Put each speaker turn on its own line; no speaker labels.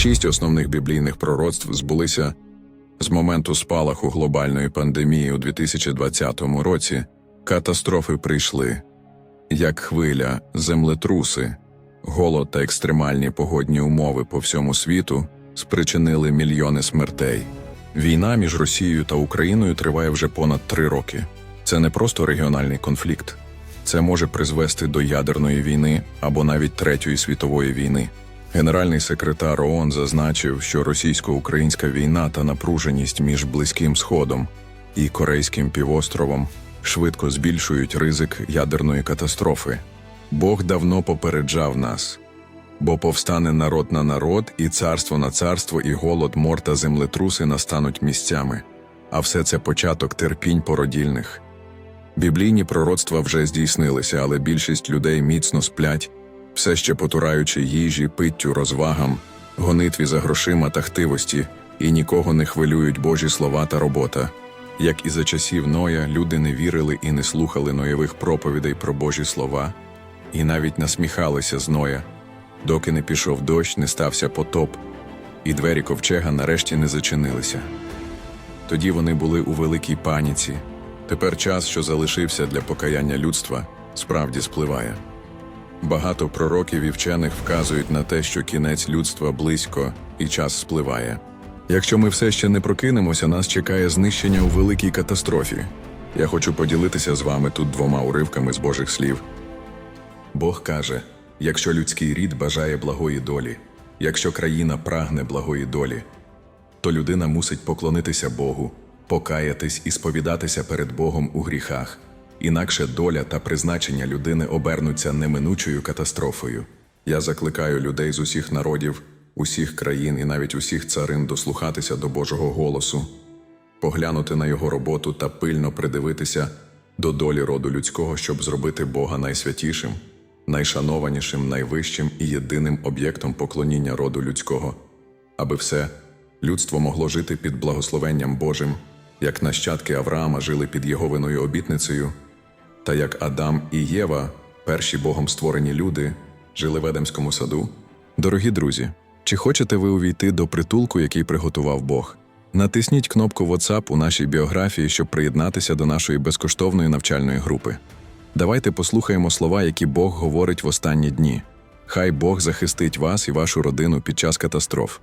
Шість основних біблійних пророцтв збулися з моменту спалаху глобальної пандемії у 2020 році. Катастрофи прийшли, як хвиля, землетруси, голод та екстремальні погодні умови по всьому світу спричинили мільйони смертей. Війна між Росією та Україною триває вже понад три роки. Це не просто регіональний конфлікт, це може призвести до ядерної війни або навіть Третьої світової війни. Генеральний секретар ООН зазначив, що російсько-українська війна та напруженість між Близьким Сходом і Корейським півостровом швидко збільшують ризик ядерної катастрофи. Бог давно попереджав нас, бо повстане народ на народ, і царство на царство, і голод, мор та землетруси настануть місцями, а все це початок терпінь породільних. Біблійні пророцтва вже здійснилися, але більшість людей міцно сплять, все ще потураючи їжі, питтю, розвагам, гонитві за грошима та хтивості, і нікого не хвилюють Божі слова та робота. Як і за часів Ноя, люди не вірили і не слухали ноєвих проповідей про Божі слова, і навіть насміхалися з Ноя, доки не пішов дощ, не стався потоп, і двері ковчега нарешті не зачинилися. Тоді вони були у великій паніці. Тепер час, що залишився для покаяння людства, справді спливає. Багато пророків і вчених вказують на те, що кінець людства близько і час спливає. Якщо ми все ще не прокинемося, нас чекає знищення у великій катастрофі. Я хочу поділитися з вами тут двома уривками з Божих слів. Бог каже: якщо людський рід бажає благої долі, якщо країна прагне благої долі, то людина мусить поклонитися Богу, покаятись і сповідатися перед Богом у гріхах, інакше доля та призначення людини обернуться неминучою катастрофою. Я закликаю людей з усіх народів, усіх країн і навіть усіх царин дослухатися до Божого голосу, поглянути на його роботу та пильно придивитися до долі роду людського, щоб зробити Бога найсвятішим, найшанованішим, найвищим і єдиним об'єктом поклоніння роду людського, аби все людство могло жити під благословенням Божим, як нащадки Авраама жили під Єговиною обітницею, та як Адам і Єва, перші Богом створені люди, жили в Едемському саду. Дорогі друзі, чи хочете ви увійти до притулку, який приготував Бог? Натисніть кнопку WhatsApp у нашій біографії, щоб приєднатися до нашої безкоштовної навчальної групи. Давайте послухаємо слова, які Бог говорить в останні дні. Хай Бог захистить вас і вашу родину під час катастроф.